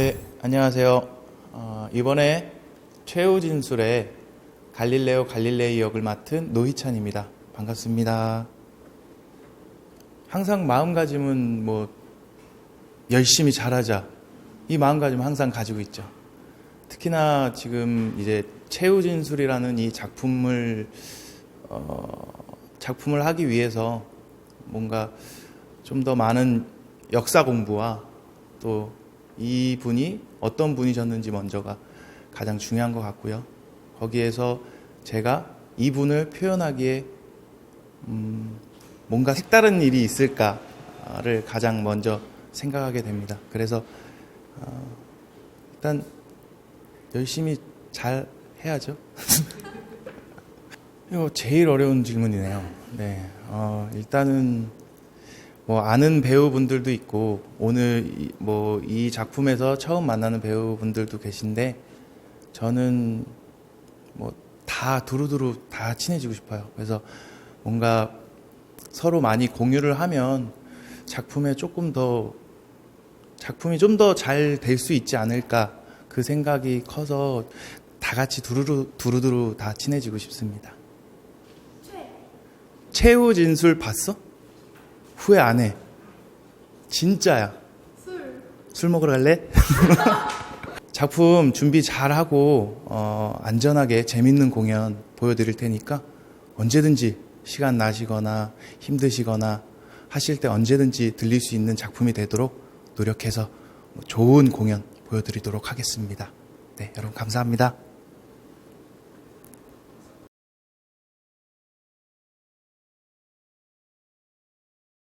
네, 안녕하세요. 어, 이번에 최후 진술의 갈릴레오 갈릴레이 역을 맡은 노희찬입니다. 반갑습니다. 항상 마음가짐은 뭐 열심히 잘하자 이 마음가짐 항상 가지고 있죠. 특히나 지금 이제 최후 진술이라는 이 작품을 어, 작품을 하기 위해서 뭔가 좀 더 많은 역사 공부와 또 이 분이 어떤 분이셨는지 먼저가 가장 중요한 것 같고요. 거기에서 제가 이 분을 표현하기에 음, 뭔가 색다른 일이 있을까를 가장 먼저 생각하게 됩니다. 그래서 어, 일단 열심히 잘 해야죠. 이거 제일 어려운 질문이네요. 네, 어, 일단은 뭐 아는 배우분들도 있고 오늘 뭐 이 작품에서 처음 만나는 배우분들도 계신데 저는 뭐 다 두루두루 다 친해지고 싶어요. 그래서 뭔가 서로 많이 공유를 하면 작품에 조금 더 작품이 좀 더 잘 될 수 있지 않을까 그 생각이 커서 다 같이 두루루 두루두루 다 친해지고 싶습니다. 최후 진술 봤어? 후회 안 해. 진짜야. 술. 술 먹으러 갈래? 작품 준비 잘 하고 어, 안전하게 재밌는 공연 보여드릴 테니까 언제든지 시간 나시거나 힘드시거나 하실 때 언제든지 들릴 수 있는 작품이 되도록 노력해서 좋은 공연 보여드리도록 하겠습니다. 네, 여러분 감사합니다.